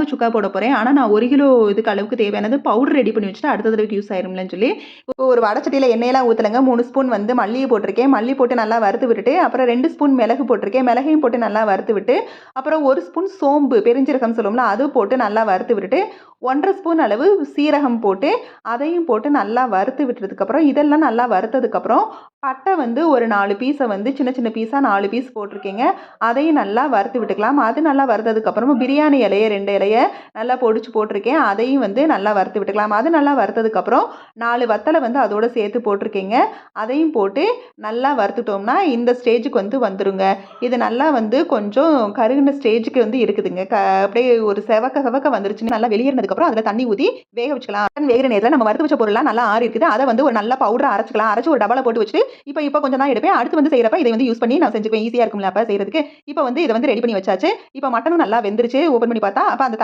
கிழங்கு சுக்கா போட போகிறேன் ஆனால் நான் ஒரு கிலோ இதுக்கு அளவுக்கு தேவையானது பவுடர் ரெடி பண்ணி வச்சுட்டு அடுத்த தடவைக்கு யூஸ் ஆயிரும்லன்னு சொல்லி இப்போ ஒரு வடச்சட்டியில் எண்ணெயெல்லாம் ஊற்றலங்க மூணு ஸ்பூன் வந்து மல்லியை போட்டிருக்கேன். மல்லி போட்டு நல்லா வறுத்து விட்டுட்டு அப்புறம் ரெண்டு ஸ்பூன் மிளகு போட்டிருக்கேன். மிளகையும் போட்டு நல்லா வறுத்து விட்டு அப்புறம் ஒரு ஸ்பூன் சோம்பு பெருஞ்சீரகம் சொல்லுவோம்ல அது போட்டு நல்லா வறுத்து விட்டுட்டு ஒன்றரை ஸ்பூன் அளவு சீரகம் போட்டு அதையும் போட்டு நல்லா வறுத்து விட்டுறதுக்கப்புறம் இதெல்லாம் நல்லா வறுத்ததுக்கப்புறம் பட்டை வந்து ஒரு நாலு பீஸை வந்து சின்ன சின்ன பீஸாக நாலு பீஸ் போட்டிருக்கேங்க. அதையும் நல்லா வறுத்து விட்டுக்கலாம். அது நல்லா வறுத்ததுக்கப்புறமா பிரியாணி இலையை ரெண்டு இலையை நல்லா பொடிச்சு போட்டிருக்கேன். அதையும் வந்து நல்லா வறுத்து விட்டுக்கலாம். அது நல்லா வறுத்ததுக்கப்புறம் நாலு வத்தலை வந்து அதோடு சேர்த்து போட்டிருக்கேங்க. அதையும் போட்டு நல்லா வறுத்துட்டோம்னா இந்த ஸ்டேஜுக்கு வந்து வந்துடுங்க இது நல்லா வந்து கொஞ்சம் கருகின ஸ்டேஜுக்கு வந்து இருக்குதுங்க. க அப்படியே ஒரு செவக்க செவக்க வந்துருச்சுன்னு நல்லா வெளியேறினதுக்கப்புறம் அதில் தண்ணி ஊற்றி வேக வச்சுக்கலாம். மட்டன் வேகிற நேரத்தில் நம்ம வறுத்து வச்ச பொருள்லாம் நல்லா ஆறி இருக்குது. அதை வந்து ஒரு நல்ல பவுடர் அரைச்சிக்கலாம். அரைச்சி ஒரு டபலை போட்டு வச்சுட்டு இப்போ இப்போ கொஞ்சம் தான் எடுப்பேன். அடுத்து வந்து செய்கிறப்ப இதை வந்து யூஸ் பண்ணி நான் செஞ்சுக்குவேன். ஈஸியாக இருக்கும்ல அப்போ செய்கிறதுக்கு இப்போ வந்து இதை வந்து ரெடி பண்ணி வச்சாச்சு. இப்போ மட்டனும் நல்லா வெந்துருச்சு. ஓப்பன் பண்ணி பார்த்தா அப்போ அந்த